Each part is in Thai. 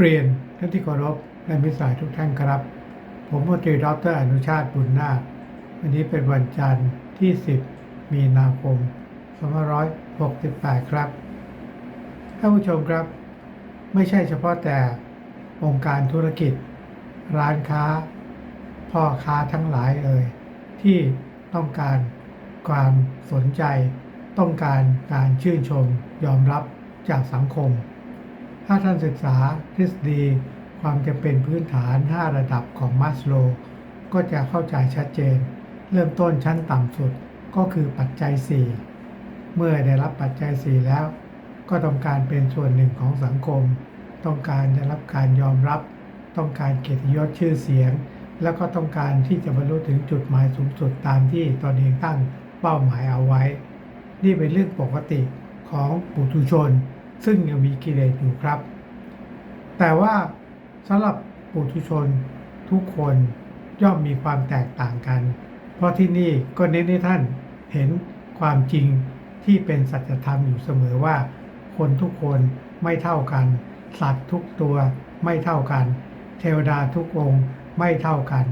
เรียนท่านที่เคารพและมิตรสายทุกท่านครับ ผมพลตรีดอกเตอรอนุชาติบุญนาควันนี้เป็นวันจันทร์ที่ 10 มีนาคม2568 ครับ ท่านผู้ชมครับ ไม่ใช่เฉพาะแต่องค์การธุรกิจ ร้านค้า พ่อค้าทั้งหลายเอ่ยที่ต้องการความสนใจ ต้องการการชื่นชมยอมรับจากสังคม ถ้าท่านศึกษาทฤษฎีความจำเป็นพื้นฐาน 5 ระดับของมัสโล ก็จะเข้าใจชัดเจน เริ่มต้นชั้นต่ำสุดก็คือปัจจัย 4 เมื่อได้รับปัจจัย 4 แล้ว ก็ต้องการเป็นส่วนหนึ่งของสังคม ต้องการได้รับการยอมรับ ต้องการเกียรติยศชื่อเสียง แล้วก็ต้องการที่จะบรรลุถึงจุดหมายสูงสุดตามที่ตนเองตั้งเป้าหมายเอาไว้ นี่เป็นเรื่องปกติของปุถุชน ซึ่งยังมีกิเลสอยู่ครับ แต่ว่าสำหรับปุถุชนทุกคนย่อมมีความแตกต่างกัน เพราะที่นี่ก็เน้นให้ท่านเห็นความจริงที่เป็นสัจธรรมอยู่เสมอว่า คนทุกคนไม่เท่ากัน สัตว์ทุกตัวไม่เท่ากัน เทวดาทุกองค์ไม่เท่ากัน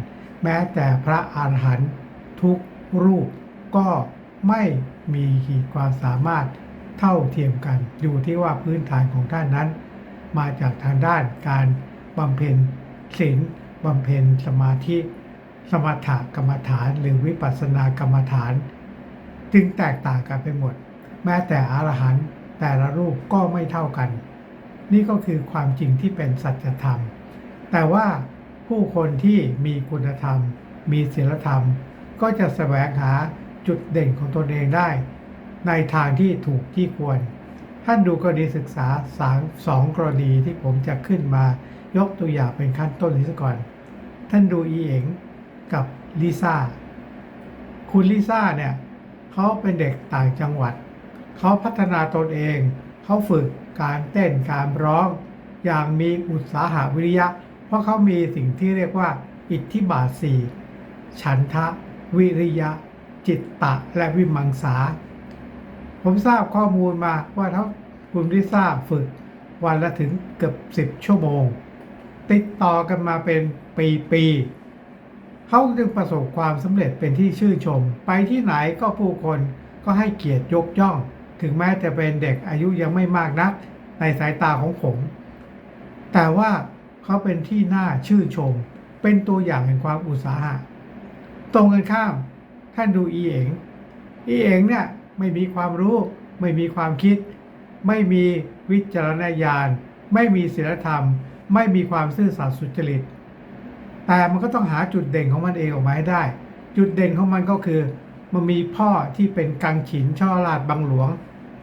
แม้แต่พระอรหันต์ทุกรูปก็ไม่มีขีดความสามารถ เท่าเทียมกัน อยู่ที่ว่าพื้นฐานของท่านนั้น มาจากทางด้านการบำเพ็ญศีลบำเพ็ญสมาธิ สมถกรรมฐานหรือวิปัสสนากรรมฐาน จึงแตกต่างกันไปหมด แม้แต่อรหันต์แต่ละรูปก็ไม่เท่ากัน นี่ก็คือความจริงที่เป็นสัจธรรม แต่ว่าผู้คนที่มีคุณธรรม มีศีลธรรม ก็จะแสวงหาจุดเด่นของตนเองได้ ในทางที่ถูกที่ควร ท่านดูกรณีศึกษาสามสองกรณีที่ผมจะขึ้นมายกตัวอย่างเป็นขั้นต้นนี้ซะก่อน ท่านดูอีเอ๋งกับลิซ่า คุณลิซ่าเนี่ยเขาเป็นเด็กต่างจังหวัด เขาพัฒนาตนเอง เขาฝึกการเต้นการร้อง อย่างมีอุตสาหะวิริยะ เพราะเขามีสิ่งที่เรียกว่า อิทธิบาทสี่ฉันทะ วิริยะ จิตตะและวิมังสา ผมทราบข้อมูลมาว่าถ้าคุณลิซ่าฝึกวันละถึงเกือบ10ชั่วโมง ติดต่อกันมาเป็นปีๆเขาจึงประสบความสำเร็จเป็นที่ชื่นชม ไปที่ไหนก็ผู้คนก็ให้เกียรติยกย่อง ถึงแม้จะเป็นเด็กอายุยังไม่มากนัก ในสายตาของผม แต่ว่าเขาเป็นที่น่าชื่นชม เป็นตัวอย่างแห่งความอุตสาหะ ตรงกันข้าม ท่านดูอีเอ๋งอีเอ๋งเนี่ย ไม่มีความรู้ ไม่มีความคิด ไม่มีวิจารณญาณ ไม่มีศีลธรรม ไม่มีความซื่อสัตย์สุจริต แต่มันก็ต้องหาจุดเด่นของมันเองออกมาให้ได้ จุดเด่นของมันก็คือ มันมีพ่อที่เป็นกังขินช่อราดบังหลวง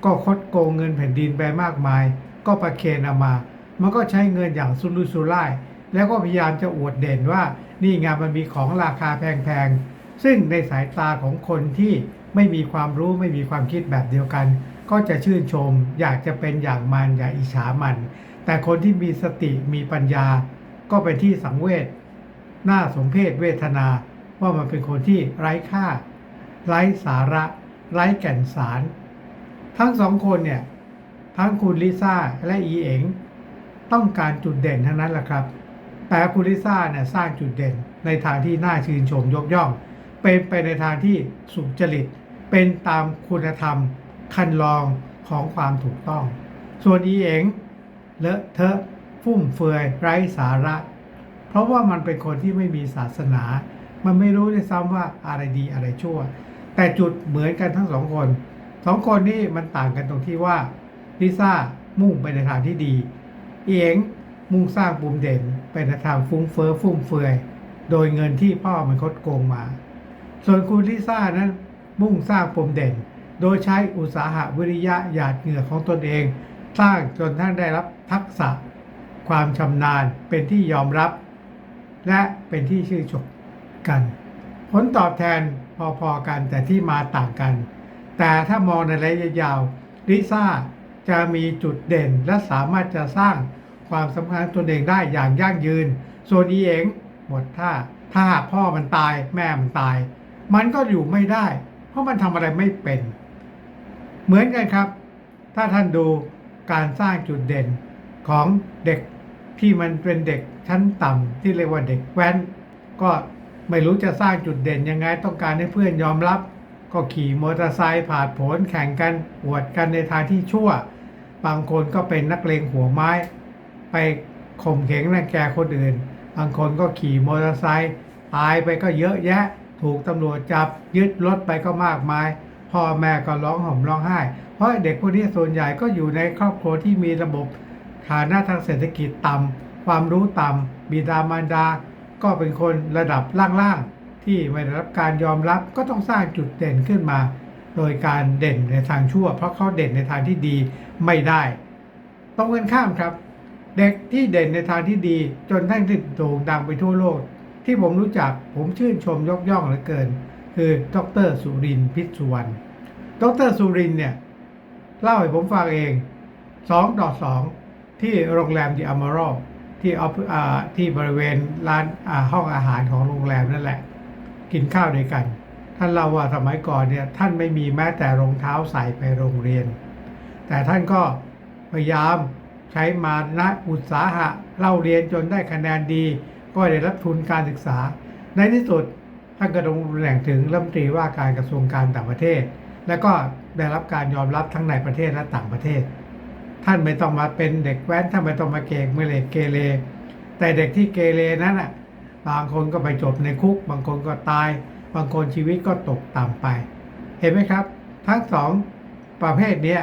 ก็คดโกงเงินแผ่นดินไปมากมาย ก็ประเคนเอามา มันก็ใช้เงินอย่างสุรุ่ยสุร่ายแล้วก็พยายามจะอวดเด่นว่านี่ไงมันมีของราคาแพงๆ ซึ่งในสายตาของคนที่ ไม่มีความรู้ไม่มีความคิดแบบเดียวกัน ก็จะชื่นชม อยากจะเป็นอย่างมันอย่าอิจฉามัน แต่คนที่มีสติมีปัญญา ก็เป็นที่สังเวชน่าสมเพชเวทนา ว่ามันเป็นคนที่ไร้ค่า ไร้สาระ ไร้แก่นสาร ทั้งสองคนเนี่ยทั้งคุณลิซ่าและอีเอ๋งต้องการจุดเด่นทั้งนั้นแหละครับ แต่คุณลิซ่าเนี่ยสร้างจุดเด่นในทางที่น่าชื่นชมยกย่อง เป็นไปในทางที่สุจริต เป็นตามคุณธรรมคันลองของความถูกต้อง ส่วนอีเอ๋งเลอะเทอะฟุ่มเฟือยไร้สาระ เพราะว่ามันเป็นคนที่ไม่มีศาสนา มันไม่รู้ด้วยซ้ำว่าอะไรดีอะไรชั่ว แต่จุดเหมือนกันทั้งสองคนสองคนนี้มันต่างกันตรงที่ว่าลิซ่ามุ่งไปในทางที่ดีเอียงมุ่งสร้างปุ่มเด่นไปในทางฟุ้งเฟ้อฟุ่มเฟือย โดยเงินที่พ่อมันคดโกงมา ส่วนคุณลิซ่านั้น มุ่งสร้างปมเด่น โดยใช้อุตสาหะวิริยะหยาดเหงื่อของตนเอง สร้างจนท่านได้รับทักษะ ความชำนาญเป็นที่ยอมรับ และเป็นที่ชื่นชมกัน ผลตอบแทนพอๆกันแต่ที่มาต่างกัน แต่ถ้ามองในระยะยาวลิซ่าจะมีจุดเด่นและสามารถจะสร้างความสำคัญตนเองได้อย่างยั่งยืน ส่วนอีเองหมดท่าถ้าพ่อมันตายแม่มันตาย มันก็อยู่ไม่ได้ ราะมันทำอะไรไม่เป็น เหมือนกันครับ ถ้าท่านดูการสร้างจุดเด่นของเด็กที่มันเป็นเด็กชั้นต่ำที่เรียกว่าเด็กแว้น ก็ไม่รู้จะสร้างจุดเด่นยังไงต้องการให้เพื่อนยอมรับ ก็ขี่มอเตอร์ไซค์ผ่าผนแข่งกันอวดกันในทางที่ชั่ว บางคนก็เป็นนักเลงหัวไม้ ไปข่มเหงรังแกคนอื่น บางคนก็ขี่มอเตอร์ไซค์ตายไปก็เยอะแยะ ถูกตำรวจจับยึดรถไปก็มากมาย พ่อแม่ก็ร้องห่มร้องไห้ เพราะเด็กพวกนี้ส่วนใหญ่ก็อยู่ในครอบครัวที่มีระบบฐานะทางเศรษฐกิจต่ำความรู้ต่ำบิดามารดา ก็เป็นคนระดับล่างๆ ที่ไม่ได้รับการยอมรับก็ต้องสร้างจุดเด่นขึ้นมา โดยการเด่นในทางชั่ว เพราะเขาเด่นในทางที่ดีไม่ได้ต้องกันข้ามครับ เด็กที่เด่นในทางที่ดีจนทั้งที่โด่งดังไปทั่วโลก ที่ผมรู้จักผมชื่นชมยกย่องเหลือเกิน คือดรสุรินพิษสุวรรณดรสุรินเนี่ยเล่าให้ผมฟังเอง2ต่อ2ที่โรงแรมดีอ m ม r ร l ที่ออฟอ่าที่บริเวณร้านอ่าห้องอาหารของโรงแรมนั่นแหละ กินข้าวด้วยกัน ท่านเล่าว่าสมัยก่อนเนี่ยท่านไม่มีแม้แต่รองเท้าใส่ไปโรงเรียน แต่ท่านก็พยายามใช้มานะอุตสาหะเล่าเรียนจนได้คะแนนดี ก็ได้รับทุนการศึกษา ในที่สุดท่านก็ดำรงตำแหน่งถึงรัฐมนตรีว่าการกระทรวงการต่างประเทศ และก็ได้รับการยอมรับทั้งในประเทศและต่างประเทศ ท่านไม่ต้องมาเป็นเด็กแว้นท่านไม่ต้องมาเกงไม่เลเกเรแต่เด็กที่เกเรนั้นอะบางคนก็ไปจบในคุก บางคนก็ตาย บางคนชีวิตก็ตกต่ำไป เห็นไหมครับ ทั้งสองประเภทเนี้ย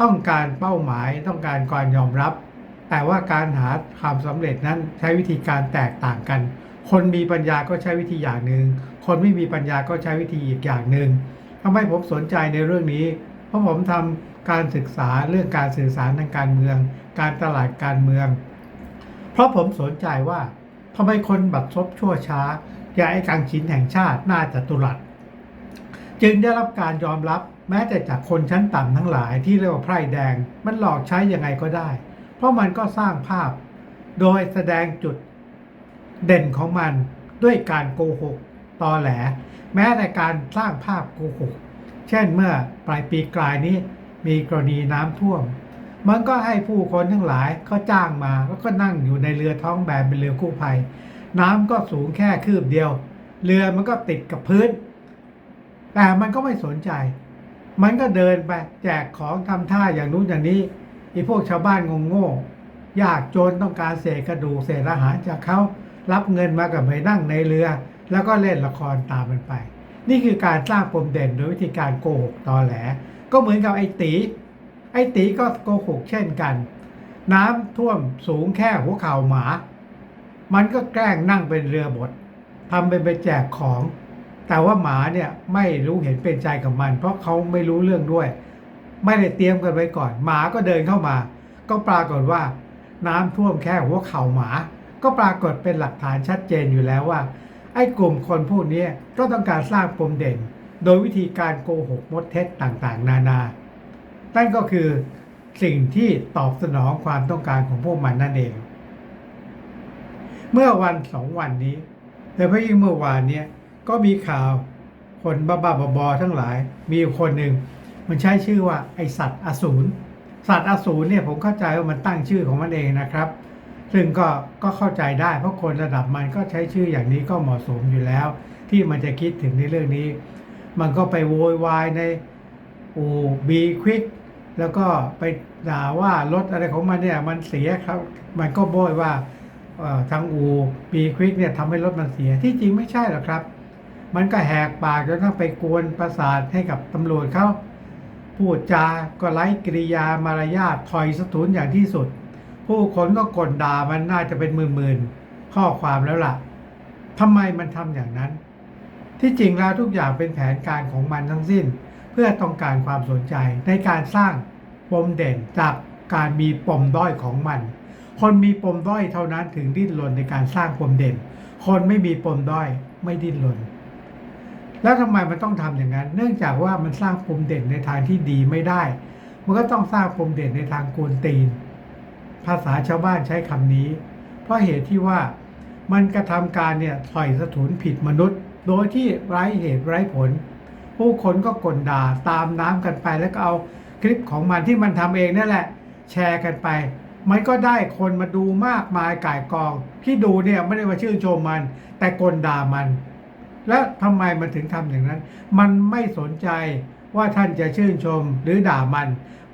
ต้องการเป้าหมายต้องการการยอมรับ แต่ว่าการหาความสำเร็จนั้นใช้วิธีการแตกต่างกัน คนมีปัญญาก็ใช้วิธีอย่างหนึ่ง คนไม่มีปัญญาก็ใช้วิธีอีกอย่างหนึ่งทำไมผมสนใจในเรื่องนี้ เพราะผมทำการศึกษาเรื่องการสื่อสารทางการเมือง การตลาดการเมือง เพราะผมสนใจว่าทำไมคนบัดซบชั่วช้าอย่างไอ้กังชินแห่งชาติน่าจะตุรัสจึงได้รับการยอมรับแม้แต่จากคนชั้นต่ำทั้งหลายที่เรียกว่าไพร่แดง มันหลอกใช้ยังไงก็ได้ เพราะมันก็สร้างภาพ โดยแสดงจุดเด่นของมันด้วยการโกหกตอแหล แม้แต่การสร้างภาพโกหก เช่นเมื่อปลายปีกลายนี้มีกรณีน้ำท่วม มันก็ให้ผู้คนทั้งหลายเขาจ้างมาแล้วก็นั่งอยู่ในเรือท้องแบนเป็นเรือกู้ภัย น้ำก็สูงแค่คืบเดียว เรือมันก็ติดกับพื้น แต่มันก็ไม่สนใจ มันก็เดินไปแจกของทำท่าอย่างนู้นอย่างนี้ ไอ้พวกชาวบ้านงงโง่ยากจนต้องการเศษกระดูกเศษอาหารจากเขารับเงินมากับไปนั่งในเรือ แล้วก็เล่นละครตามมันไป นี่คือการสร้างปมเด่นโดยวิธีการโกหกตอแหล ก็เหมือนกับไอ้ตีไอ้ตีก็โกหกเช่นกัน น้ำท่วมสูงแค่หัวเข่าหมา มันก็แกล้งนั่งเป็นเรือบดทำเป็นไปแจกของ แต่ว่าหมาเนี่ยไม่รู้เห็นเป็นใจกับมัน เพราะเขาไม่รู้เรื่องด้วย ไม่ได้เตรียมกันไว้ก่อน หมาก็เดินเข้ามา ก็ปรากฏว่า น้ำท่วมแค่หัวเข่าหมา ก็ปรากฏเป็นหลักฐานชัดเจนอยู่แล้วว่า ไอ้กลุ่มคนพวกนี้ก็ต้องการสร้างปมเด่น โดยวิธีการโกหกมดเท็จต่างๆ นานานั่นก็คือสิ่งที่ตอบสนองความต้องการของพวกมันนั่นเอง เมื่อวันสองวันนี้โดยเฉพาะยิ่งเมื่อวานเนี้ยก็มีข่าวคนบ้าๆบอๆทั้งหลายมีคนหนึ่ง มันใช้ชื่อว่าไอสัตว์อสูรสัตว์อสูรเนี่ยผมเข้าใจว่ามันตั้งชื่อของมันเองนะครับ ซึ่งก็ก็เข้าใจได้ เพราะคนระดับมันก็ใช้ชื่ออย่างนี้ก็เหมาะสมอยู่แล้ว ที่มันจะคิดถึงในเรื่องนี้ มันก็ไปโวยวายในอูบีควิกแล้วก็ไปด่าว่ารถอะไรของมันเนี่ยมันเสียครับ มันก็โบยว่าทางอูบีควิกเนี่ยทำให้รถมันเสียที่จริงไม่ใช่หรอกครับ มันก็แหกปากจนต้องไปกวนประสาทให้กับตำรวจเขา พูดจาก็ไร้กิริยามารยาทถอยสะทุนอย่างที่สุด ผู้คนก็กลด่ามันน่าจะเป็นหมื่นๆข้อความแล้วล่ะทำไมมันทำอย่างนั้น ที่จริงแล้วทุกอย่างเป็นแผนการของมันทั้งสิ้น เพื่อต้องการความสนใจในการสร้างปมเด่นจากการมีปมด้อยของมัน คนมีปมด้อยเท่านั้นถึงดิ้นรนในการสร้างปมเด่น คนไม่มีปมด้อยไม่ดิ้นรน แล้วทำไมมันต้องทำอย่างนั้น เนื่องจากว่ามันสร้างปมเด่นในทางที่ดีไม่ได้ มันก็ต้องสร้างปมเด่นในทางโกนตีน ภาษาชาวบ้านใช้คำนี้ เพราะเหตุที่ว่ามันกระทำการเนี่ยถอยสะทุนผิดมนุษย์ โดยที่ไร้เหตุไร้ผล ผู้คนก็กลด่าตามน้ำกันไปแล้วก็เอาคลิปของมันที่มันทำเองนั่นแหละ แชร์กันไป มันก็ได้คนมาดูมากมายก่ายกอง ที่ดูเนี่ยไม่ได้มาชื่นชมมัน แต่กลด่ามัน แล้วทำไมมันถึงทำอย่างนั้น มันไม่สนใจว่าท่านจะชื่นชมหรือด่ามัน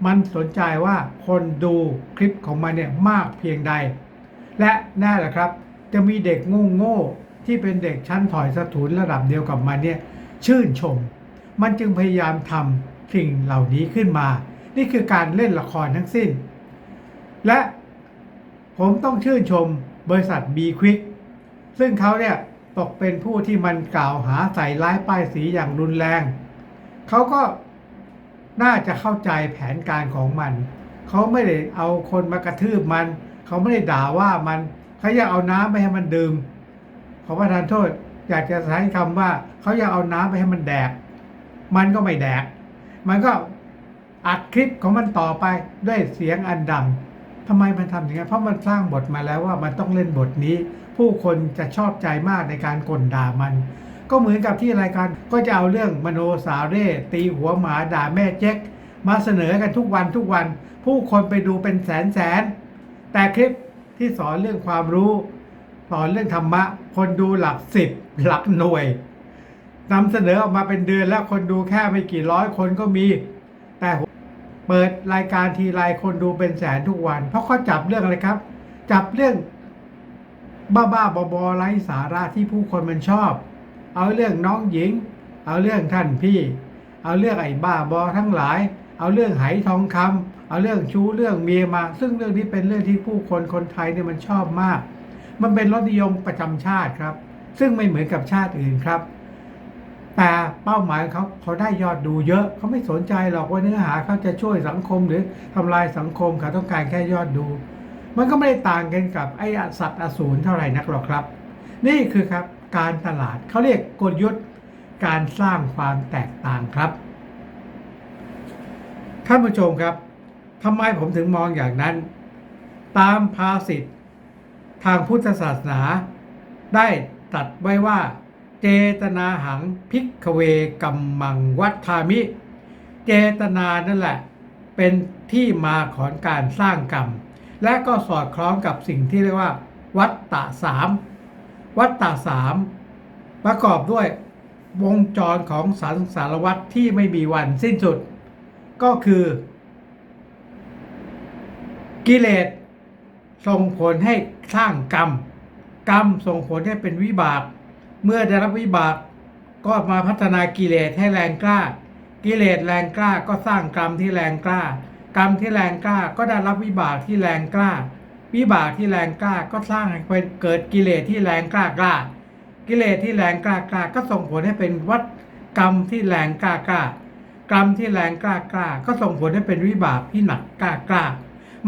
มันสนใจว่าคนดูคลิปของมันเนี่ยมากเพียงใด และแน่แหละครับ จะมีเด็กโง่โง่ที่เป็นเด็กชั้นถอยสถูนระดับเดียวกับมันเนี่ยชื่นชม มันจึงพยายามทำสิ่งเหล่านี้ขึ้นมา นี่คือการเล่นละครทั้งสิ้น และผมต้องชื่นชมบริษัท B Quick ซึ่งเขาเนี่ย ตกเป็นผู้ที่มันกล่าวหาใส่ร้ายป้ายสีอย่างรุนแรง เขาก็น่าจะเข้าใจแผนการของมัน เขาไม่ได้เอาคนมากระทืบมัน เขาไม่ได้ด่าว่ามันเขาอยากเอาน้ำไปให้มันดื่มขอประทานโทษอยากจะใช้คำว่าเขาอยากเอาน้ำไปให้มันแดก มันก็ไม่แดก มันก็อัดคลิปของมันต่อไปด้วยเสียงอันดังทำไมมันทำอย่างนั้นเพราะมันสร้างบทมาแล้วว่ามันต้องเล่นบทนี้ ผู้คนจะชอบใจมากในการกลด่ามัน ก็เหมือนกับที่รายการก็จะเอาเรื่องมโนสาเร่ตีหัวหมาด่าแม่เจ๊กมาเสนอกันทุกวันทุกวัน ผู้คนไปดูเป็นแสนแสน แต่คลิปที่สอนเรื่องความรู้สอนเรื่องธรรมะ คนดูหลักสิบหลักหน่วยนำเสนอออกมาเป็นเดือนแล้วคนดูแค่ไม่กี่ร้อยคนก็มี แต่เปิดรายการทีไรคนดูเป็นแสนทุกวัน เพราะเขาจับเรื่องอะไรครับ จับเรื่อง บ้าๆบอๆไร้สาระที่ผู้คนมันชอบ เอาเรื่องน้องหญิง เอาเรื่องท่านพี่ เอาเรื่องไอ้บ้าบอทั้งหลาย เอาเรื่องไหทองคำเอาเรื่องชู้เรื่องเมียมา ซึ่งเรื่องนี้เป็นเรื่องที่ผู้คนคนไทยเนี่ยมันชอบมาก มันเป็นรสนิยมประจำชาติครับ ซึ่งไม่เหมือนกับชาติอื่นครับ แต่เป้าหมายเขาเขาได้ยอดดูเยอะเขาไม่สนใจหรอกว่าเนื้อหาเขาจะช่วยสังคมหรือทำลายสังคมเขาต้องการแค่ยอดดู มันก็ไม่ได้ต่างกันกับไอ้สัตว์อสูรเท่าไหร่นักหรอกครับ นี่คือครับการตลาดเขาเรียกกลยุทธ์การสร้างความแตกต่างครับ ท่านผู้ชมครับทำไมผมถึงมองอย่างนั้น ตามภาษิตทางพุทธศาสนา ได้ตัดไว้ว่า เจตนาหังพิกเวกัมมังวัฏามิ เจตนานั่นแหละ เป็นที่มาของการสร้างกรรม และก็สอดคล้องกับสิ่งที่เรียกว่า วัตตะสามวัตตะสามประกอบด้วยวงจรของสังสารวัตรที่ไม่มีวันสิ้นสุด ก็คือ กิเลสส่งผลให้สร้างกรรม กรรมส่งผลให้เป็นวิบาก เมื่อได้รับวิบากก็มาพัฒนากิเลสให้แรงกล้า กิเลสแรงกล้าก็สร้างกรรมที่แรงกล้า กรรมที่แรงกล้าก็ได้รับวิบากที่แรงกล้า วิบากที่แรงกล้าก็สร้างให้เกิดกิเลสที่แรงกล้ากล้า กิเลสที่แรงกล้ากล้าก็ส่งผลให้เป็นวัฏกรรมที่แรงกล้ากล้ากรรมที่แรงกล้ากล้า ก็ส่งผลให้เป็นวิบากที่หนักกล้ากล้า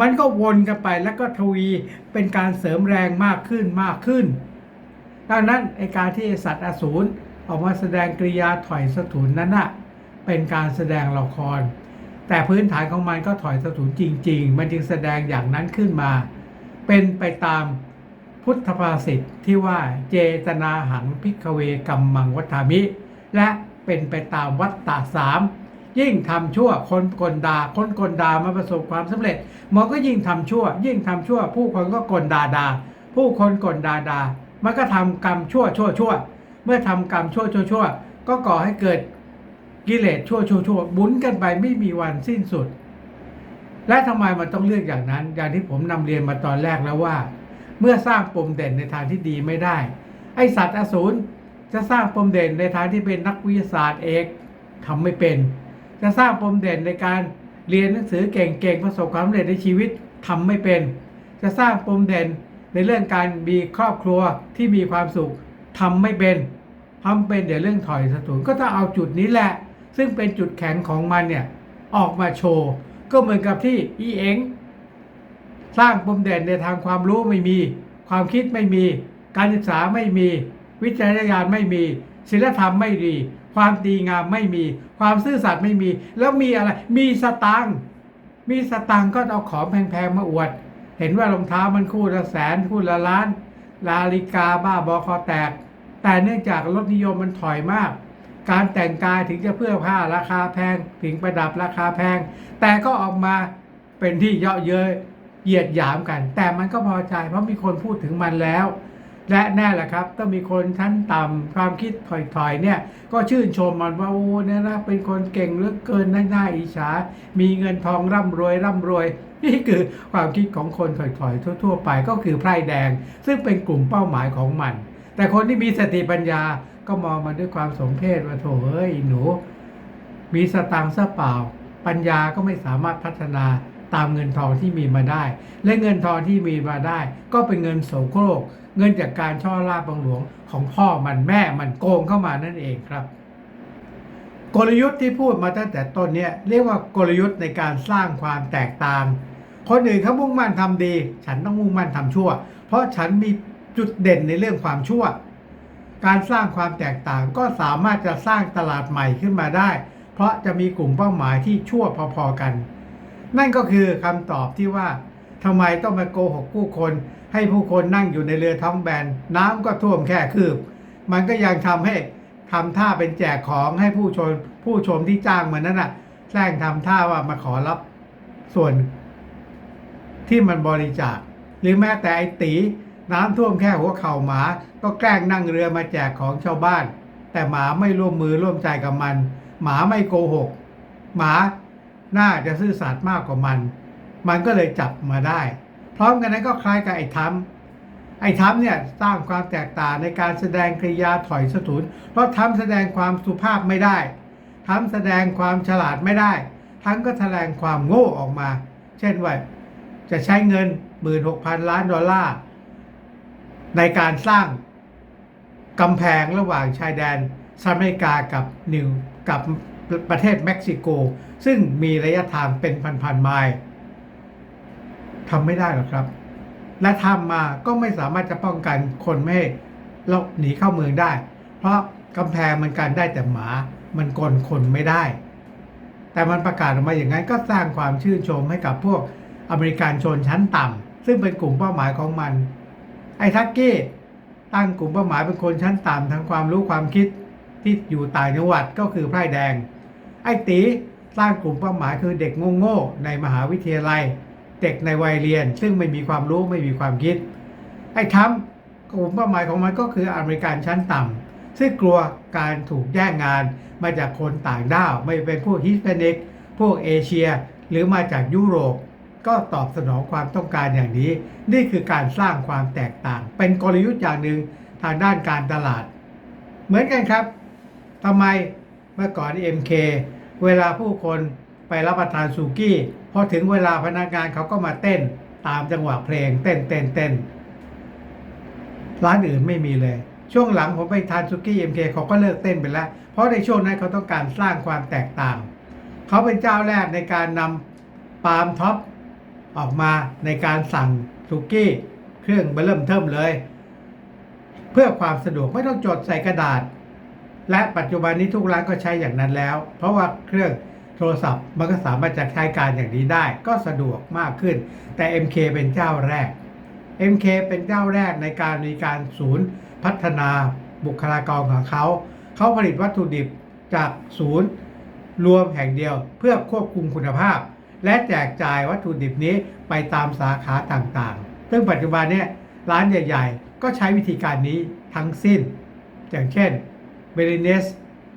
มันก็วนกันไปแล้วก็ทวีเป็นการเสริมแรงมากขึ้นมากขึ้น ดังนั้นไอการที่สัตว์อสูรออกมาแสดงกริยาถอยสถุนนั้นน่ะเป็นการแสดงละคร แต่พื้นฐานของมันก็ถอยสถุนจริง ๆ มันจึงแสดงอย่างนั้นขึ้นมา เป็นไปตามพุทธภาษิตที่ว่าเจตนาหังพิกเวกัมมังวัฏามิ และเป็นไปตามวัตตาสามยิ่งทำชั่วคนกลดาคนกลดามาประสบความสำเร็จมันก็ยิ่งทำชั่ว ยิ่งทำชั่ว ผู้คนก็กลดาดา ผู้คนกลดาดามันก็ทำกรรมชั่วชั่วชั่ว เมื่อทำกรรมชั่วชั่วชั่วก็ก่อให้เกิด กิเลสชั่วชั่วชั่วบุนกันไปไม่มีวันสิ้นสุด และทำไมมันต้องเลือกอย่างนั้น อย่างที่ผมนำเรียนมาตอนแรกแล้วว่า เมื่อสร้างปมเด่นในทางที่ดีไม่ได้ ไอสัตว์อสูรจะสร้างปมเด่นในทางที่เป็นนักวิทยาศาสตร์เอกทำไม่เป็น จะสร้างปมเด่นในการเรียนหนังสือเก่งๆประสบความสำเร็จในชีวิตทำไม่เป็น จะสร้างปมเด่นในเรื่องการมีครอบครัวที่มีความสุขทำไม่เป็นทำเป็นเดี๋ยวเรื่องถอยสถุนก็ต้องเอาจุดนี้แหละ ซึ่งเป็นจุดแข็งของมันเนี่ย ออกมาโชว์ ก็เหมือนกับที่อีเองสร้างปมเด่นในทางความรู้ไม่มี ความคิดไม่มี การศึกษาไม่มี วิจารณญาณไม่มีศีลธรรมไม่ดี ความดีงามไม่มี ความซื่อสัตย์ไม่มี แล้วมีอะไร มีสตังค์มีสตังค์ก็เอาของแพงๆมาอวด เห็นว่ารองเท้ามันคู่ละแสนคู่ละล้านนาฬิกาบ้าบอคอแตก แต่เนื่องจากรถนิยมมันถอยมาก การแต่งกายถึงจะเพื่อผ้าราคาแพงถึงประดับราคาแพง แต่ก็ออกมาเป็นที่เยาะเย้ยเหยียดหยามกัน แต่มันก็พอใจเพราะมีคนพูดถึงมันแล้ว และแน่แหละครับ ต้องมีคนชั้นต่ำความคิดถอยๆเนี่ย ก็ชื่นชมมันว่าโอ้เนี่ยนะเป็นคนเก่งเหลือเกินน่าน่าอิจฉามีเงินทองร่ำรวยร่ำรวยนี่คือความคิดของคนถอยๆทั่ว ๆ ไปก็คือไพร่แดง ซึ่งเป็นกลุ่มเป้าหมายของมัน แต่คนที่มีสติปัญญา ก็มองมันด้วยความสมเพชว่าโถเอ้ยหนู มีสตังค์ซะเปล่า ปัญญาก็ไม่สามารถพัฒนาตามเงินทองที่มีมาได้ และเงินทองที่มีมาได้ ก็เป็นเงินโสโครก เงินจากการช่อลาบบังหลวงของพ่อมันแม่มันโกงเข้ามานั่นเองครับ กลยุทธ์ที่พูดมาตั้งแต่ต้นเนี่ยเรียกว่ากลยุทธ์ในการสร้างความแตกต่าง คนอื่นเขามุ่งมั่นทำดี ฉันต้องมุ่งมั่นทำชั่ว เพราะฉันมีจุดเด่นในเรื่องความชั่ว การสร้างความแตกต่างก็สามารถจะสร้างตลาดใหม่ขึ้นมาได้ เพราะจะมีกลุ่มเป้าหมายที่ชั่วพอๆกัน นั่นก็คือคำตอบที่ว่าทำไมต้องมาโกหกผู้คน ให้ผู้คนนั่งอยู่ในเรือท้องแบน น้ำก็ท่วมแค่คืบ มันก็ยังทำให้ทำท่าเป็นแจกของให้ผู้ชมผู้ชมที่จ้างมันนั้นน่ะแกล้งทำท่าว่ามาขอรับส่วนที่มันบริจาค หรือแม้แต่ไอ้ตี น้ำท่วมแค่หัวเข่าหมา ก็แกล้งนั่งเรือมาแจกของชาวบ้าน แต่หมาไม่ร่วมมือร่วมใจกับมัน หมาไม่โกหก หมาน่าจะซื่อสัตย์มากกว่ามัน มันก็เลยจับมาได้ พร้อมกันนั้นก็คล้ายกับไอ้ทั้มไอ้ทั้มเนี่ยสร้างความแตกต่างในการแสดงกริยาถอยสถุน เพราะทั้มแสดงความสุภาพไม่ได้ทั้มแสดงความฉลาดไม่ได้ ทั้งก็แสดงความโง่ออกมา เช่นว่าจะใช้เงิน 16,000 ล้านดอลลาร์ ในการสร้างกำแพงระหว่างชายแดนสหรัฐอเมริกากับนิวกับประเทศเม็กซิโก ซึ่งมีระยะทางเป็นพันๆไมล์ทำไม่ได้หรอกครับ และทำมาก็ไม่สามารถจะป้องกันคนไม่ให้หลบหนีเข้าเมืองได้ เพราะกำแพงมันกันได้แต่หมามันกลคนไม่ได้ แต่มันประกาศออกมาอย่างนั้นก็สร้างความชื่นชมให้กับพวกอเมริกันชนชั้นต่ำซึ่งเป็นกลุ่มเป้าหมายของมัน อ้ทักกี้ตั้งกลุ่มเป้าหมายเป็นคนชั้นต่ำทางความรู้ความคิดที่อยู่ต่างจังหวัดก็คือไพร่แดง ไอ้ตีสร้างกลุ่มเป้าหมายคือเด็กโง่ๆในมหาวิทยาลัย เด็กในวัยเรียน ซึ่งไม่มีความรู้ไม่มีความคิด ไอ้ทั้มกลุ่มเป้าหมายของมันก็คืออเมริกันชั้นต่ำซึ่งกลัวการถูกแย่งงานมาจากคนต่างด้าว ไม่เป็นพวกฮิสแปนิก พวกเอเชีย หรือมาจากยุโรป ก็ตอบสนองความต้องการอย่างนี้ นี่คือการสร้างความแตกต่าง เป็นกลยุทธ์อย่างหนึ่งทางด้านการตลาด เหมือนกันครับทำไมเมื่อก่อน MK เวลาผู้คนไปรับประทานซูกี้พอถึงเวลาพนักงานเขาก็มาเต้นตามจังหวะเพลงเต้นเต้นเต้นร้านอื่นไม่มีเลย ช่วงหลังผมไปทานซูกี้ MK เขาก็เลิกเต้นไปแล้ว เพราะในช่วงนั้นเขาต้องการสร้างความแตกต่าง เขาเป็นเจ้าแรกในการนำปาล์มท็อป ออกมาในการสั่งสุกี้เครื่องเบอร์เริ่มเทิมเลย เพื่อความสะดวกไม่ต้องจดใส่กระดาษ และปัจจุบันนี้ทุกร้านก็ใช้อย่างนั้นแล้ว เพราะว่าเครื่องโทรศัพท์มันก็สามารถจะใช้การอย่างนี้ได้ ก็สะดวกมากขึ้น แต่ MK เป็นเจ้าแรก MK เป็นเจ้าแรกในการมีการศูนย์พัฒนาบุคลากรของเขา เขาผลิตวัตถุดิบจากศูนย์รวมแห่งเดียวเพื่อควบคุมคุณภาพ และแจกจ่ายวัตถุดิบนี้ไปตามสาขาต่างๆ ซึ่งปัจจุบันเนี่ยร้านใหญ่ๆ ก็ใช้วิธีการนี้ทั้งสิ้น อย่างเช่นเบริเนส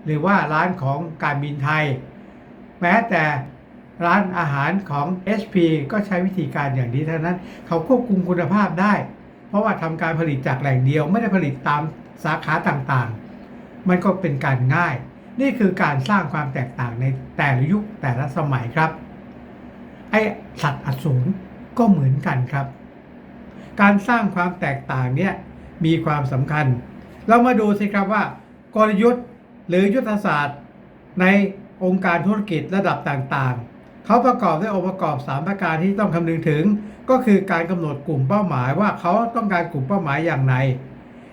หรือว่าร้านของการบินไทย แม้แต่ร้านอาหารของ HP ก็ใช้วิธีการอย่างนี้เท่านั้น เขาควบคุมคุณภาพได้ เพราะว่าทำการผลิตจากแหล่งเดียว ไม่ได้ผลิตตามสาขาต่างๆ มันก็เป็นการง่าย นี่คือการสร้างความแตกต่างในแต่ละยุคแต่ละสมัยครับ อ้สัตว์อสูรก็เหมือนกันครับ การสร้างความแตกต่างเนี่ยมีความสำคัญ เรามาดูสิครับว่ากลยุทธ์หรือยุทธศาสตร์ ในองค์การธุรกิจระดับต่างๆ เขาประกอบด้วยองค์ประกอบ 3 ประการที่ต้องคำนึงถึง ก็คือการกำหนดกลุ่มเป้าหมายว่าเขาต้องการกลุ่มเป้าหมายอย่างไร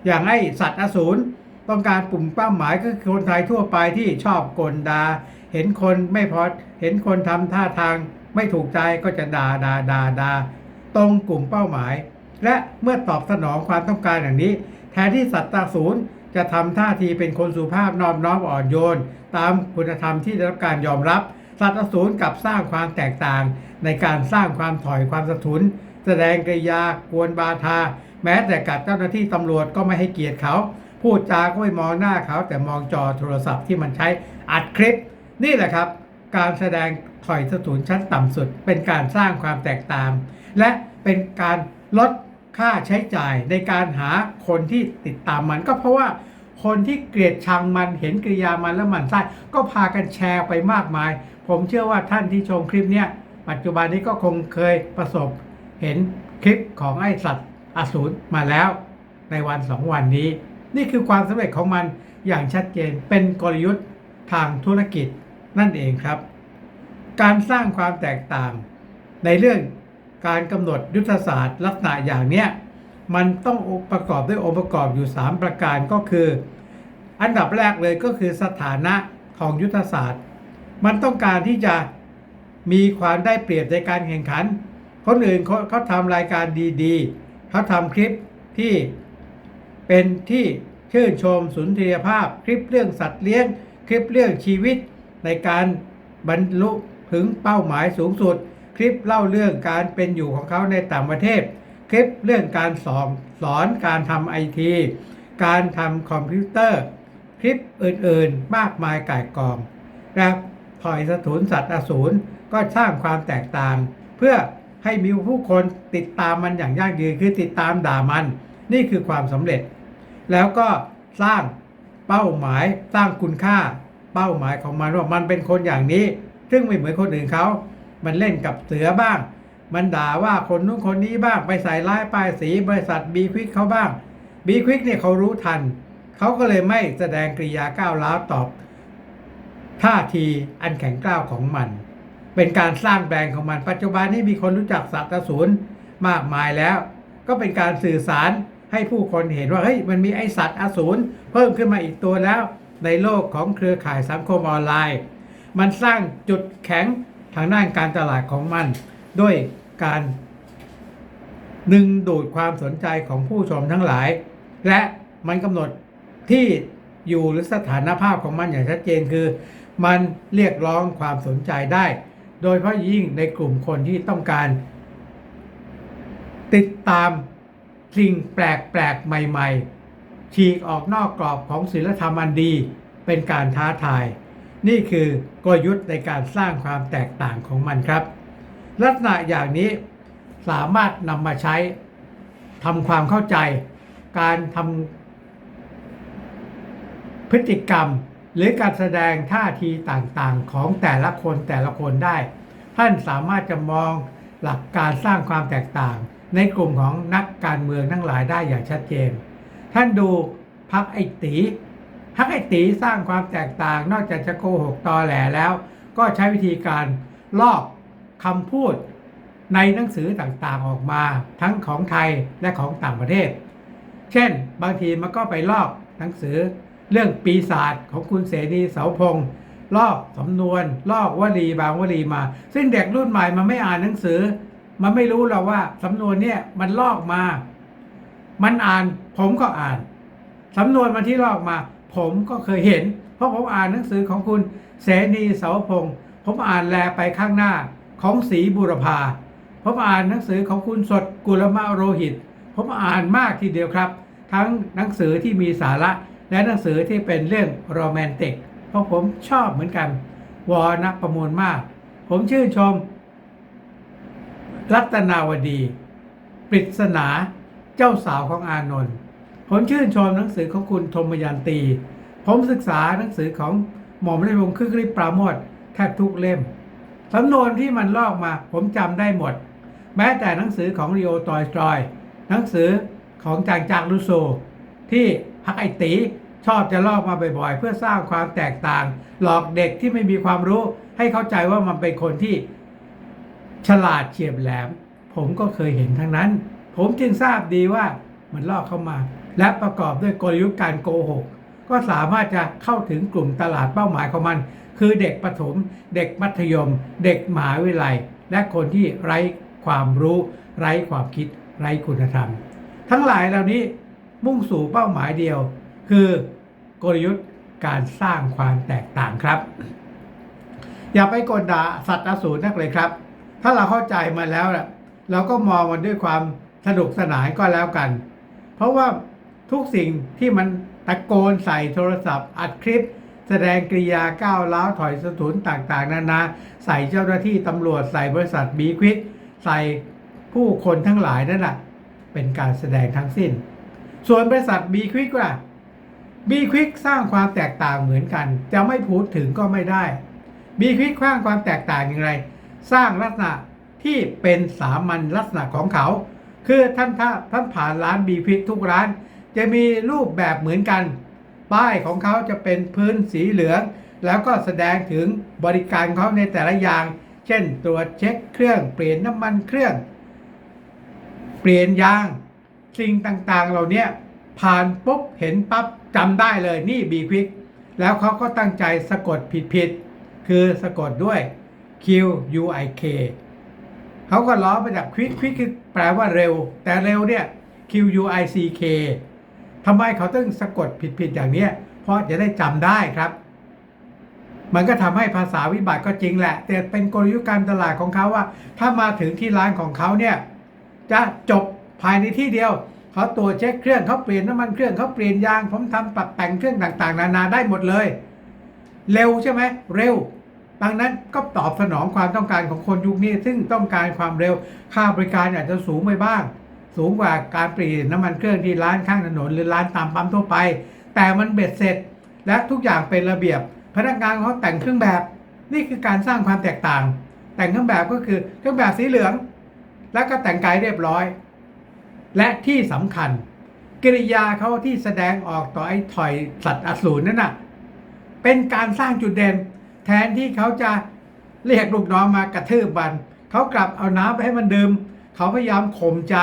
อย่างไอ้สัตว์อสูรต้องการกลุ่มเป้าหมายก็คือคนไทยทั่วไปที่ชอบกลดา เห็นคนไม่พอเห็นคนทำท่าทาง ไม่ถูกใจก็จะด่าด่าด่าด่าตรงกลุ่มเป้าหมาย และเมื่อตอบสนองความต้องการอย่างนี้ แทนที่สัตว์ตาศูนย์จะทำท่าทีเป็นคนสุภาพนอบน้อมอ่อนโยน ตามคุณธรรมที่ได้รับการยอมรับ สัตว์อสูรกลับสร้างความแตกต่าง ในการสร้างความถอยความสะทุน แสดงกริยากวนบาทา แม้แต่กัดเจ้าหน้าที่ตำรวจก็ไม่ให้เกียรติเขา พูดจาก็ไม่มองหน้าเขาแต่มองจอโทรศัพท์ที่มันใช้อัดคลิป นี่แหละครับ การแสดงถอยสะทุนชั้นต่ำสุด เป็นการสร้างความแตกต่างและเป็นการลดค่าใช้จ่ายในการหาคนที่ติดตามมัน ก็เพราะว่าคนที่เกลียดชังมันเห็นกริยามันแล้วมันไส้ก็พากันแชร์ไปมากมาย ผมเชื่อว่าท่านที่ชมคลิปเนี้ยปัจจุบันนี้ก็คงเคยประสบเห็นคลิปของไอ้สัตว์อสูรมาแล้ว ในวันสองวันนี้ นี่คือความสำเร็จของมันอย่างชัดเจนเป็นกลยุทธ์ทางธุรกิจ นั่นเองครับ การสร้างความแตกต่าง ในเรื่องการกำหนดยุทธศาสตร์ ลักษณะอย่างเนี้ยมันต้องประกอบด้วยองค์ประกอบอยู่ 3 ประการก็คือ อันดับแรกเลยก็คือสถานะของยุทธศาสตร์ มันต้องการที่จะมีความได้เปรียบในการแข่งขัน คนอื่นเขาเขาทำรายการดีๆเขาทำคลิปที่เป็นที่ชื่นชมสุนทรียภาพ คลิปเรื่องสัตว์เลี้ยง คลิปเรื่องชีวิต ในการบรรลุถึงเป้าหมายสูงสุด คลิปเล่าเรื่องการเป็นอยู่ของเขาในต่างประเทศ คลิปเรื่องการสอนสอนการทำไอทีการทำคอมพิวเตอร์ คลิปอื่นๆ มากมายก่ายกองและถอยสถุนสัตว์อสูรก็สร้างความแตกต่าง เพื่อให้มีผู้คนติดตามมันอย่างยั่งยืนคือติดตามด่ามัน นี่คือความสำเร็จ แล้วก็สร้างเป้าหมายสร้างคุณค่า เป้าหมายของมันว่ามันเป็นคนอย่างนี้ ซึ่งไม่เหมือนคนอื่นเขามันเล่นกับเสือบ้าง มันด่าว่าคนนู้นคนนี้บ้างไปใส่ร้ายป้ายสีบริษัทบีควิกเขาบ้างบีควิกเนี่ยเขารู้ทัน เขาก็เลยไม่แสดงกริยาก้าวร้าวตอบท่าทีอันแข็งกร้าวของมัน เป็นการสร้างแบรนด์ของมัน ปัจจุบันนี้มีคนรู้จักสัตว์อสูรมากมายแล้ว ก็เป็นการสื่อสารให้ผู้คนเห็นว่าเฮ้ยมันมีไอสัตว์อสูรเพิ่มขึ้นมาอีกตัวแล้ว ในโลกของเครือข่ายสังคมออนไลน์ มันสร้างจุดแข็งทางด้านการตลาดของมัน ด้วยการดึงดูดความสนใจของผู้ชมทั้งหลาย และมันกำหนดที่อยู่หรือสถานภาพของมันอย่างชัดเจนคือ มันเรียกร้องความสนใจได้ โดยเฉพาะยิ่งในกลุ่มคนที่ต้องการ ติดตามสิ่งแปลกๆ ใหม่ ๆ ฉีกออกนอกกรอบของศีลธรรมอันดี เป็นการท้าทาย นี่คือกลยุทธ์ในการสร้างความแตกต่างของมันครับ ลักษณะอย่างนี้สามารถนำมาใช้ทำความเข้าใจ การทำพฤติกรรม หรือการแสดงท่าทีต่างๆ ของแต่ละคนแต่ละคนได้ ท่านสามารถจะมองหลักการสร้างความแตกต่าง ในกลุ่มของนักการเมืองทั้งหลายได้อย่างชัดเจน ท่านดูพักไอตีพักไอตีสร้างความแตกต่าง นอกจากจะโกหกตอแหลแล้ว ก็ใช้วิธีการลอกคำพูดในหนังสือต่างๆออกมา ทั้งของไทยและของต่างประเทศ เช่น บางทีมันก็ไปลอกหนังสือเรื่องปีศาจของคุณเสนีเสาพงศ์ลอกสำนวน ลอกวลีบางวลีมา ซึ่งเด็กรุ่นใหม่มันไม่อ่านหนังสือ มันไม่รู้หรอกว่าสำนวนเนี่ยมันลอกมา มันอ่านผมก็อ่านสำนวนมันที่ลอกมา ผมก็เคยเห็น เพราะผมอ่านหนังสือของคุณเสนีเสาพงศ์ผมอ่านแลไปข้างหน้าของศรีบุรพาผมอ่านหนังสือของคุณสดกุลมะโรหิต ผมอ่านมากทีเดียวครับ ทั้งหนังสือที่มีสาระ และหนังสือที่เป็นเรื่องโรแมนติก เพราะผมชอบเหมือนกัน วอนักประมวลมาก ผมชื่นชม รัตนาวดี ปริศนา จ้าสาวของอานนท์ผมชื่นชมหนังสือของคุณธมยันตี ผมศึกษาหนังสือของหม่อมราชวงศ์คึกฤทธิ์ปราโมทแทบทุกเล่มสำนวนที่มันลอกมาผมจำได้หมด แม้แต่หนังสือของริโอตอยสตรอย หนังสือของจางจางลุโซ ที่พักไอตีชอบจะลอกมาบ่อยๆ เพื่อสร้างความแตกต่าง หลอกเด็กที่ไม่มีความรู้ ให้เข้าใจว่ามันเป็นคนที่ฉลาดเฉียบแหลม ผมก็เคยเห็นทั้งนั้น ผมจึงทราบดีว่ามันลอกเข้ามา และประกอบด้วยกลยุทธ์การโกหก ก็สามารถจะเข้าถึงกลุ่มตลาดเป้าหมายของมัน คือเด็กประถม เด็กมัธยม เด็กมหาวิทยาลัย และคนที่ไร้ความรู้ ไร้ความคิด ไร้คุณธรรม ทั้งหลายเหล่านี้มุ่งสู่เป้าหมายเดียว คือกลยุทธ์การสร้างความแตกต่างครับ อย่าไปกดด่าสัตว์อสูรนักเลยครับ ถ้าเราเข้าใจมาแล้วน่ะเราก็มองมันด้วยความ สนุกสนานก็แล้วกัน เพราะว่าทุกสิ่งที่มันตะโกนใส่โทรศัพท์ อัดคลิป แสดงกริยาก้าวร้าวถอยสถุนต่างๆ นานา ใส่เจ้าหน้าที่ตำรวจใส่บริษัทบีควิกใส่ผู้คนทั้งหลายนั่นแหละเป็นการแสดงทั้งสิ้น ส่วนบริษัทบีควิกว่าบีควิกสร้างความแตกต่างเหมือนกัน จะไม่พูดถึงก็ไม่ได้บีควิกสร้างความแตกต่างอย่างไร สร้างลักษณะที่เป็นสามัญลักษณะของเขา คือท่านถ้าท่านผ่านร้านบีควิกทุกร้าน จะมีรูปแบบเหมือนกัน ป้ายของเขาจะเป็นพื้นสีเหลือง แล้วก็แสดงถึงบริการเขาในแต่ละอย่าง เช่น ตรวจเช็คเครื่องเปลี่ยนน้ำมันเครื่อง เปลี่ยนยาง สิ่งต่างๆ เหล่านี้ผ่านปุ๊บเห็นปั๊บจำได้เลยนี่บีควิกแล้วเขาก็ตั้งใจสะกดผิดๆคือสะกดด้วย Q U I K เขาก็ล้อมาจากควิกควิกคือแปลว่าเร็ว แต่เร็วเนี่ย Q U I C K ทำไมเขาต้องสะกดผิดๆอย่างเนี้ยเพราะจะได้จำได้ครับ มันก็ทำให้ภาษาวิบัติก็จริงแหละ แต่เป็นกลยุทธ์การตลาดของเขาว่า ถ้ามาถึงที่ร้านของเขาเนี่ยจะจบภายในที่เดียวเขาตรวจเช็คเครื่องเขาเปลี่ยนน้ำมันเครื่องเขาเปลี่ยนยาง ผมทำปรับแต่งเครื่องต่างๆ นานาได้หมดเลย เร็วใช่ไหมเร็ว ดังนั้นก็ตอบสนองความต้องการของคนยุคนี้ซึ่งต้องการความเร็วค่าบริการอาจจะสูงไปบ้าง สูงกว่าการปลี่ยนน้ำมันเครื่องที่ร้านข้างถนน หรือร้านตามปั๊มทั่วไป แต่มันเบ็ดเสร็จ และทุกอย่างเป็นระเบียบ พนักงานเขาแต่งเครื่องแบบ นี่คือการสร้างความแตกต่าง แต่งเครื่องแบบก็คือเครื่องแบบสีเหลือง แล้วก็แต่งกายเรียบร้อย และที่สำคัญ กิริยาเขาที่แสดงออกต่อไอ้ถอยสัตว์อสูรนั่นน่ะเป็นการสร้างจุดเด่น แทนที่เขาจะเรียกลูกน้องมากระทืบมันเขากลับเอาน้ำไปให้มันดื่มเขาพยายามข่มใจ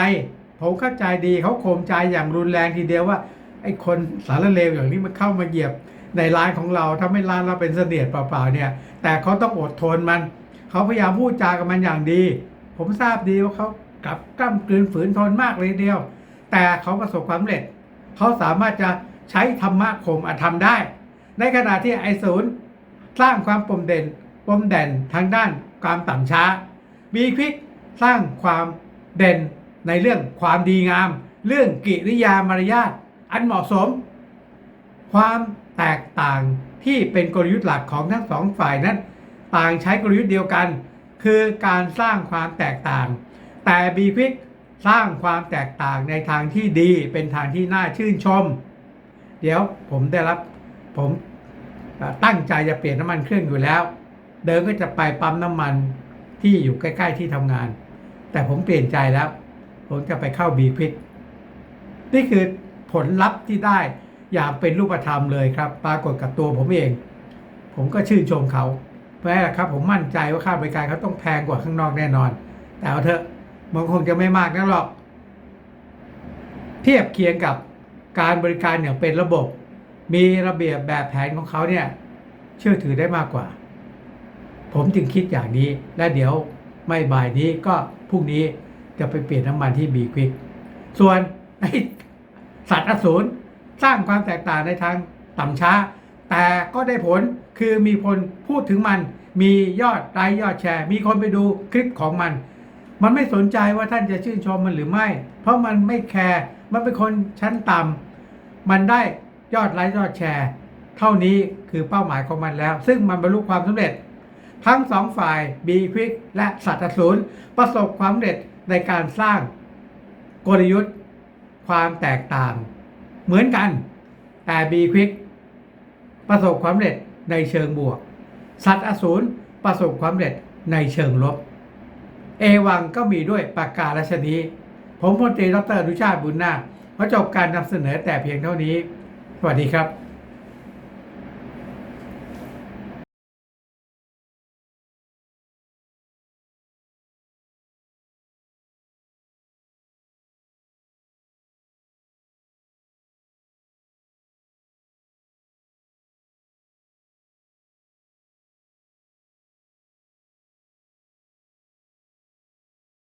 ผมเข้าใจดีเขาข่มใจอย่างรุนแรงทีเดียวว่าไอ้คนสารเลวอย่างนี้มันเข้ามาเหยียบในร้านของเราถ้าไม่ร้านเราเป็นเสนียดเปล่าๆเนี่ย แต่เขาต้องอดทนมัน เขาพยายามพูดจากับมันอย่างดี ผมทราบดีว่าเขากลับกล้ำกลืนฝืนทนมากเลยเดียว แต่เขาประสบความสำเร็จ เขาสามารถจะใช้ธรรมะข่มอธรรมได้ ในขณะที่ไอศูนย์ สร้างความปมเด่นปมเด่นทางด้านความต่ำช้าบีควิกสร้างความเด่นในเรื่องความดีงาม เรื่องกิริยามารยาทอันเหมาะสม ความแตกต่างที่เป็นกลยุทธ์หลักของทั้งสองฝ่ายนั้น ต่างใช้กลยุทธ์เดียวกัน คือการสร้างความแตกต่าง แต่บีควิกสร้างความแตกต่างในทางที่ดีเป็นทางที่น่าชื่นชม เดี๋ยวผมได้รับผม ตั้งใจจะเปลี่ยนน้ำมันเครื่องอยู่แล้ว เดินก็จะไปปั๊มน้ำมันที่อยู่ใกล้ ๆที่ทำงาน แต่ผมเปลี่ยนใจแล้ว ผมจะไปเข้าบีควิกนี่คือผลลัพธ์ที่ได้อย่างเป็นรูปธรรมเลยครับ ปรากฏกับตัวผมเอง ผมก็ชื่นชมเขาเพราะอะไรครับผมมั่นใจว่าค่าบริการเขาต้องแพงกว่าข้างนอกแน่นอน แต่เอาเถอะมันคงจะไม่มากนักหรอก เทียบเคียงกับการบริการอย่างเป็นระบบ มีระเบียบแบบแผนของเขาเนี่ยเชื่อถือได้มากกว่า ผมจึงคิดอย่างนี้ และเดี๋ยวไม่บ่ายนี้ก็พรุ่งนี้จะไปเปลี่ยนน้ำมันที่บีควิกส่วนไอสัตว์อสูรสร้างความแตกต่างในทางต่ำช้า แต่ก็ได้ผลคือมีคนพูดถึงมัน มียอดไลค์ยอดแชร์ มีคนไปดูคลิปของมัน มันไม่สนใจว่าท่านจะชื่นชมมันหรือไม่ เพราะมันไม่แคร์มันเป็นคนชั้นต่ำมันได้ ยอดไลค์ยอดแชร์ เท่านี้คือเป้าหมายของมันแล้ว ซึ่งมันบรรลุความสำเร็จ ทั้งสองฝ่ายบีควิกและสัตว์อสูรประสบความสำเร็จในการสร้างกลยุทธ์ ความแตกต่าง เหมือนกัน แต่บีควิกประสบความสำเร็จในเชิงบวก สัตว์อสูรประสบความสำเร็จในเชิงลบ เอวังก็มีด้วยปากกาลัชนีผมพลตรีดรอนุชาติบุญนาคขอจบการนำเสนอแต่เพียงเท่านี้ สวัสดีครับ